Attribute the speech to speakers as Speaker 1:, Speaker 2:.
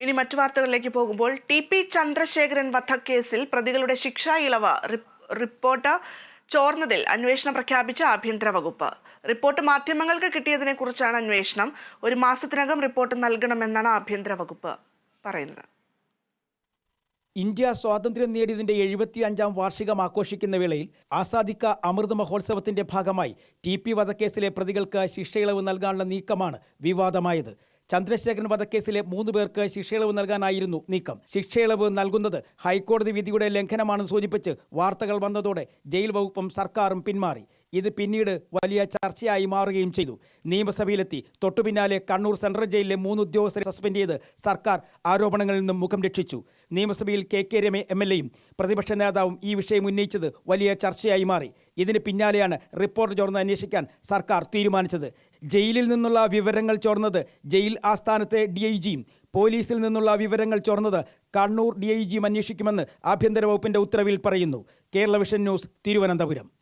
Speaker 1: ഇനി മറ്റു വാർത്തകളിലേക്ക് പോകുമ്പോൾ ടി പി ചന്ദ്രശേഖരൻ വധക്കേസിൽ പ്രതികളുടെ ശിക്ഷാ ഇളവ് റിപ്പോർട്ട് ചോർന്നതിൽ അന്വേഷണം പ്രഖ്യാപിച്ച ആഭ്യന്തര വകുപ്പ്. റിപ്പോർട്ട് മാധ്യമങ്ങൾക്ക് കിട്ടിയതിനെ കുറിച്ചാണ് അന്വേഷണം. ഒരു മാസത്തിനകം റിപ്പോർട്ട് നൽകണമെന്നാണ് ആഭ്യന്തര വകുപ്പ് പറയുന്നത്.
Speaker 2: ഇന്ത്യ സ്വാതന്ത്ര്യം നേടിയതിന്റെ എഴുപത്തി അഞ്ചാം വാർഷികം ആഘോഷിക്കുന്ന വേളയിൽ ആസാദിക്ക അമൃത് മഹോത്സവത്തിന്റെ ഭാഗമായി ടി പി വധക്കേസിലെ പ്രതികൾക്ക് ശിക്ഷയിളവ് നൽകാനുള്ള നീക്കമാണ് വിവാദമായത്. ചന്ദ്രശേഖരൻ വധക്കേസിലെ മൂന്ന് പേർക്ക് ശിക്ഷയിളവ് നൽകാനായിരുന്നു നീക്കം. ശിക്ഷയിളവ് നൽകുന്നത് ഹൈക്കോടതി വിധിയുടെ ലംഘനമാണെന്ന് സൂചിപ്പിച്ച് വാർത്തകൾ വന്നതോടെ ജയിൽ വകുപ്പും സർക്കാരും പിന്മാറി. ഇത് പിന്നീട് വലിയ ചർച്ചയായി മാറുകയും ചെയ്തു. നിയമസഭയിലെത്തി. തൊട്ടുപിന്നാലെ കണ്ണൂർ സെൻട്രൽ ജയിലിലെ മൂന്ന് ഉദ്യോഗസ്ഥരെ സസ്പെൻഡ് ചെയ്ത് സർക്കാർ ആരോപണങ്ങളിൽ നിന്നും മുഖം രക്ഷിച്ചു. നിയമസഭയിൽ K K Rema M L എയും പ്രതിപക്ഷ നേതാവും ഈ വിഷയം ഉന്നയിച്ചത് വലിയ ചർച്ചയായി മാറി. ഇതിന് പിന്നാലെയാണ് റിപ്പോർട്ട് ചോർന്ന് അന്വേഷിക്കാൻ സർക്കാർ തീരുമാനിച്ചത്. ജയിലിൽ നിന്നുള്ള വിവരങ്ങൾ ചോർന്നത് ജയിൽ ആസ്ഥാനത്തെ ഡി ഐ ജിയും പോലീസിൽ നിന്നുള്ള വിവരങ്ങൾ ചോർന്നത് കണ്ണൂർ ഡി ഐ ജിയും അന്വേഷിക്കുമെന്ന് ആഭ്യന്തര വകുപ്പിന്റെ ഉത്തരവിൽ പറയുന്നു. Kerala vision news Thiruvananthapuram.